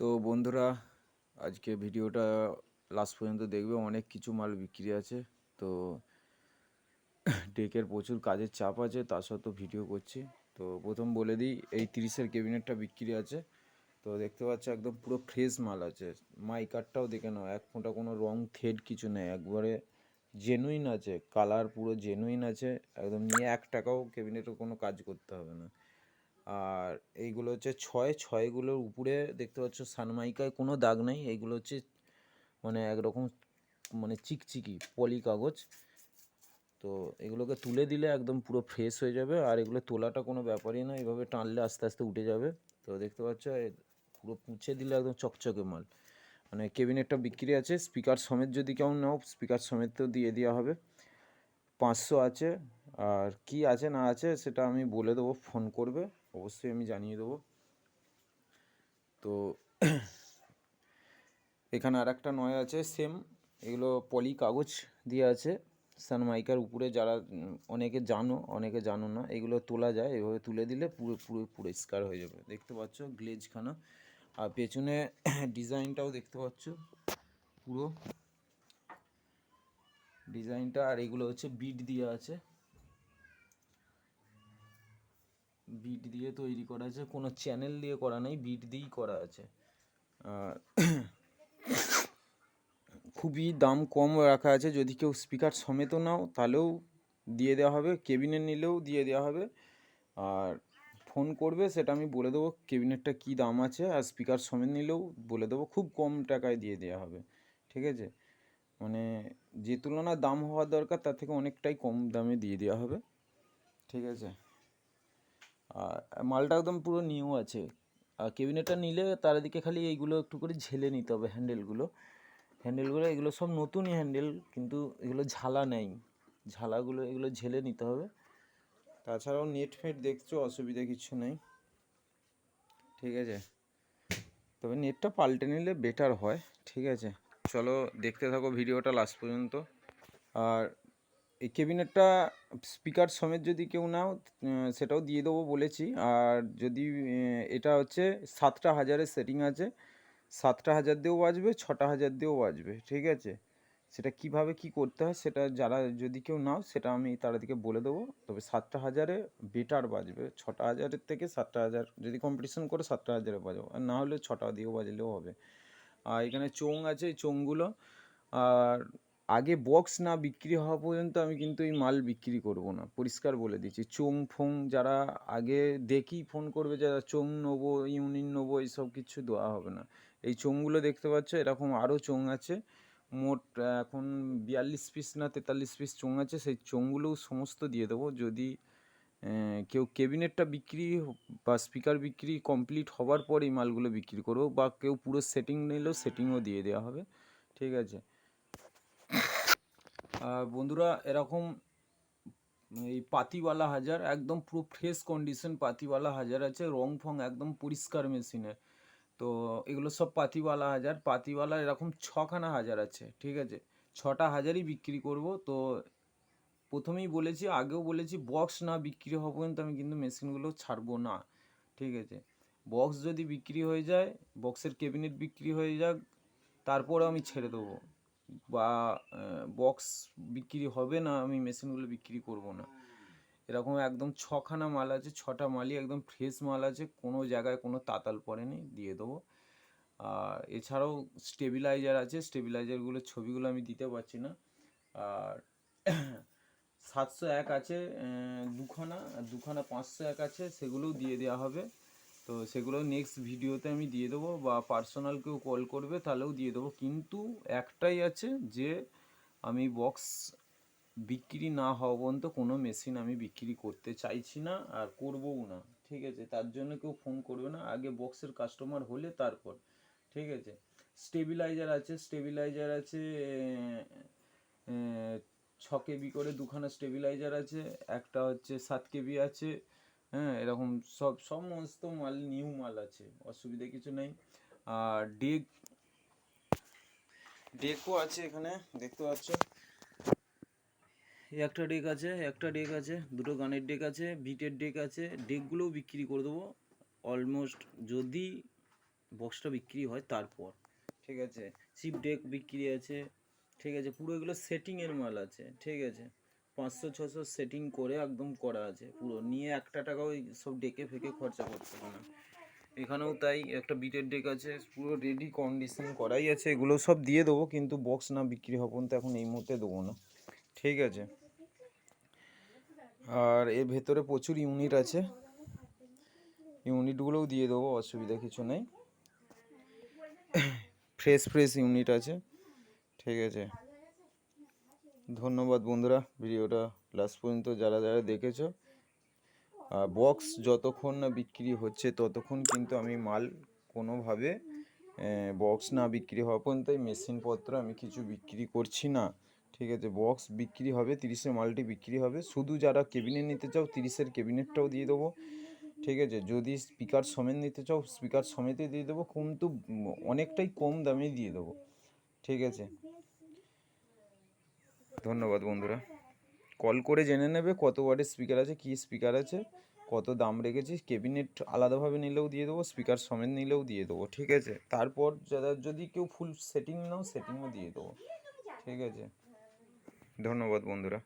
তো বন্ধুরা, আজকে ভিডিওটা লাস্ট পর্যন্ত দেখবে। অনেক কিছু মাল বিক্রি আছে। তো ডেকের প্রচুর কাজের চাপ আছে তা সত্ত্বেও ভিডিও করছি। তো প্রথম বলে দিই, এই তিরিশের ক্যাবিনেটটা বিক্রি আছে। তো দেখতে পাচ্ছ, একদম পুরো ফ্রেশ মাল আছে। মাইকারটাও দেখে নাও, এক ফোঁটা কোনো রং থেড কিছু নেই। একবারে জেনুইন আছে। কালার পুরো জেনুইন আছে। একদম নিয়ে এক টাকাও ক্যাবিনেটের কোনো কাজ করতে হবে না। আর এইগুলো হচ্ছে ছয়, ছয়গুলোর উপরে দেখতে পাচ্ছ সানমাইকায় কোনো দাগ নেই। এইগুলো হচ্ছে মানে একরকম মানে চিকচিকি পলি কাগজ তো এগুলোকে তুলে দিলে একদম পুরো ফ্রেশ হয়ে যাবে আর এগুলো তোলাটা কোনো ব্যাপারই না। এভাবে টানলে আস্তে আস্তে উঠে যাবে। তো দেখতে পাচ্ছ পুরো পুছে দিলে একদম চকচকে মাল। মানে কেবিনেটটা বিক্রি আছে। স্পিকার সমেত যদি কেউ নাও, স্পিকার সমেত তো দিয়ে দেওয়া হবে। পাঁচশো আছে। আর কি আছে না আছে সেটা আমি বলে দেবো, ফোন করবে। অবশ্যই আমি জানিয়ে দেবো। তো এখানে আর একটা নয় আছে সেম এগুলো পলি কাগজ দিয়ে আছে। সানমাইকার উপরে যারা অনেকে জানো অনেকে জানো না, এগুলো তোলা যায়। এভাবে তুলে দিলে পুরো পুরো পরিষ্কার হয়ে যাবে। দেখতে পাচ্ছ, গ্লেজখানা। আর পেছনে ডিজাইনটাও দেখতে পাচ্ছ। পুরো ডিজাইনটা, আর এগুলো হচ্ছে বিট দিয়ে আছে। বিট দিয়ে তৈরি করা আছে, কোনো চ্যানেল দিয়ে করা নেই বিট দিয়েই করা আছে। আর খুবই দাম কম রাখা আছে, যদি কেউ স্পিকার সমেত নাও, তাহলেও দিয়ে দেওয়া হবে কেবিনে নিলেও দিয়ে দেওয়া হবে। আর ফোন করবে, সেটা আমি বলে দেবো কেবিনেটটা কী দাম আছে, আর স্পিকার সমেত নিলেও বলে দেবো, খুব কম টাকায় দিয়ে দেওয়া হবে, ঠিক আছে? মানে যে তুলনায় দাম হওয়ার দরকার, তার থেকে অনেকটাই কম দামে দিয়ে দেওয়া হবে, ঠিক আছে? মালটা একদম পুরো নিউ আছে। আর কেবিনেটটা নিলে তার দিকে খালি এইগুলো একটু করে ঝেলে নিতে হবে হ্যান্ডেলগুলো হ্যান্ডেলগুলো এগুলো সব নতুনই হ্যান্ডেল কিন্তু এগুলো ঝালা নেই। ঝালাগুলো, এগুলো ঝেলে নিতে হবে। তাছাড়াও নেট ফেট দেখছ, অসুবিধা কিছু নেই। ঠিক আছে? তবে নেটটা পাল্টে নিলে বেটার হয়। ঠিক আছে? চলো দেখতে থাকো ভিডিওটা লাস্ট পর্যন্ত। আর এই কেবিনেটটা স্পিকার সমেত যদি কেউ নাও সেটাও দিয়ে দেবো বলেছি। আর যদি এটা হচ্ছে সাতটা হাজারের সেটিং আছে, সাতটা হাজার দিয়েও বাজবে, ছটা হাজার দিয়েও বাজবে, ঠিক আছে? সেটা কীভাবে কি করতে হয়, সেটা যারা যদি কেউ নাও, সেটা আমি তাদেরকে বলে দেবো। তবে সাতটা হাজারে বেটার বাজবে, ছটা হাজারের থেকে সাতটা হাজার, যদি কম্পিটিশন করে, সাতটা হাজারে বাজাবো। আর না হলে ছটা দিয়েও বাজলেও হবে। আর এখানে চোং আছে চোঙগুলো। আর আগে বক্স না বিক্রি হওয়া পর্যন্ত আমি কিন্তু এই মাল বিক্রি করব না। পরিষ্কার বলে দিচ্ছি। চোং ফোং যারা আগে দেখি ফোন করবে যারা চোং নেব, ইউনিন নেব এইসব কিছু দেওয়া হবে না। এই চোঙগুলো দেখতে পাচ্ছ, এরকম আরও চোং আছে। মোট এখন বিয়াল্লিশ পিস না তেতাল্লিশ পিস চোং আছে। সেই চোঙগুলোও সমস্ত দিয়ে দেবো। যদি কেউ কেবিনেটটা বিক্রি বা স্পিকার বিক্রি কমপ্লিট হওয়ার পর এই মালগুলো বিক্রি করব বা কেউ পুরো সেটিং নিলেও সেটিংও দিয়ে দেওয়া হবে। ঠিক আছে? বন্ধুরা, এরকম এই পাতিওয়ালা হাজার, একদম পুরো ফ্রেশ কন্ডিশন পাতিওয়ালা হাজার আছে, রং ফং একদম পরিষ্কার মেশিনের তো এগুলো সব পাতিওয়ালা হাজার, পাতিওয়ালা এরকম ছখানা হাজার আছে, ঠিক আছে? ছটা হাজারই বিক্রি করব, তো প্রথমেই বলেছি, আগেও বলেছি বক্স না বিক্রি হওয়া পর্যন্ত আমি কিন্তু মেশিনগুলো ছাড়বো না, ঠিক আছে? বক্স যদি বিক্রি হয়ে যায় বক্সের ক্যাবিনেট বিক্রি হয়ে যাক তারপরে আমি ছেড়ে দেবো। বা বক্স বিক্রি হবে না, আমি মেশিনগুলো বিক্রি করব না। এরকম একদম ছখানা মাল আছে, ছটা মালই একদম ফ্রেশ মাল আছে, কোনো জায়গায় কোনো তাতাল পড়েনি, দিয়ে দেবো। আর এছাড়াও স্টেবিলাইজার আছে স্টেবিলাইজারগুলোর ছবিগুলো আমি দিতে পারছি না। আর সাতশো এক আছে দুখানা, আর দুখানা পাঁচশো এক আছে, সেগুলোও দিয়ে দেওয়া হবে। তো সেগুলো নেক্সট ভিডিওতে আমি দিয়ে দেবো বা পার্সোনাল কেউ কল করবে তাহলেও দিয়ে দেবো। কিন্তু একটাই আছে যে আমি বক্স বিক্রি না হওয়া পর্যন্ত কোনো মেশিন আমি বিক্রি করতে চাইছি না আর করবও না, ঠিক আছে? তার জন্য কেউ ফোন করবে না। আগে বক্সের কাস্টমার হলে তারপর, ঠিক আছে? স্টেবিলাইজার আছে স্টেবিলাইজার আছে ছ কেবি করে দুখানা স্টেবিলাইজার আছে, একটা হচ্ছে সাত কেবি আছে হ্যাঁ এরকম সব সমস্ত মাল নিউ মাল আছে, অসুবিধা কিছু নেই। আর ডেক ডেকও আছে এখানে, দেখতে পাচ্ছ। একটা ডেক আছে একটা ডেক আছে, দুটো গানের ডেক আছে বিটের ডেক আছে ডেকগুলোও বিক্রি করে দেবো অলমোস্ট যদি বক্সটা বিক্রি হয় তারপর, ঠিক আছে? চিপ ডেক বিক্রি আছে, ঠিক আছে? পুরো এগুলো সেটিংয়ের মাল আছে, ঠিক আছে? পাঁচশো ছশো সেটিং করে একদম করা আছে পুরো। নিয়ে একটা টাকা ওই সব ডেকে ফেকে খরচা করতে হবে না। এখানেও তাই, একটা বিটের ডেক আছে, পুরো রেডি কন্ডিশন করাই আছে। এগুলো সব দিয়ে দেবো, কিন্তু বক্স না বিক্রি হব তো এখন এই মুহূর্তে দেবো না। ঠিক আছে। আর এর ভেতরে প্রচুর ইউনিট আছে। ইউনিটগুলোও দিয়ে দেবো, অসুবিধা কিছু নেই। ফ্রেশ ফ্রেশ ইউনিট আছে। ঠিক আছে। ধন্যবাদ বন্ধুরা ভিডিওটা লাস্ট পর্যন্ত যারা যারা দেখেছ। বক্স যতক্ষণ না বিক্রি হচ্ছে ততক্ষণ কিন্তু আমি মাল কোনোভাবে বক্স না বিক্রি হওয়া পর্যন্ত মেশিনপত্র আমি কিছু বিক্রি করছি না। ঠিক আছে বক্স বিক্রি হবে তিরিশের মালটি বিক্রি হবে। শুধু যারা কেবিনেট নিতে চাও তিরিশের কেবিনেটটাও দিয়ে দেবো। ঠিক আছে, যদি স্পিকার সমেত নিতে চাও স্পিকার সমেতই দিয়ে দেবো। কিন্তু অনেকটাই কম দামে দিয়ে দেবো। ঠিক আছে ধন্যবাদ বন্ধুরা। কল করে জেনে নেবে কত ওয়াটের স্পিকার আছে, কী স্পিকার আছে, কত দাম রেখেছি ক্যাবিনেট আলাদাভাবে নিলেও দিয়ে দেবো, স্পিকার সমেত নিলেও দিয়ে দেবো, ঠিক আছে? তারপর যারা যদি কেউ ফুল সেটিং নাও সেটিংও দিয়ে দেবো, ঠিক আছে? ধন্যবাদ বন্ধুরা।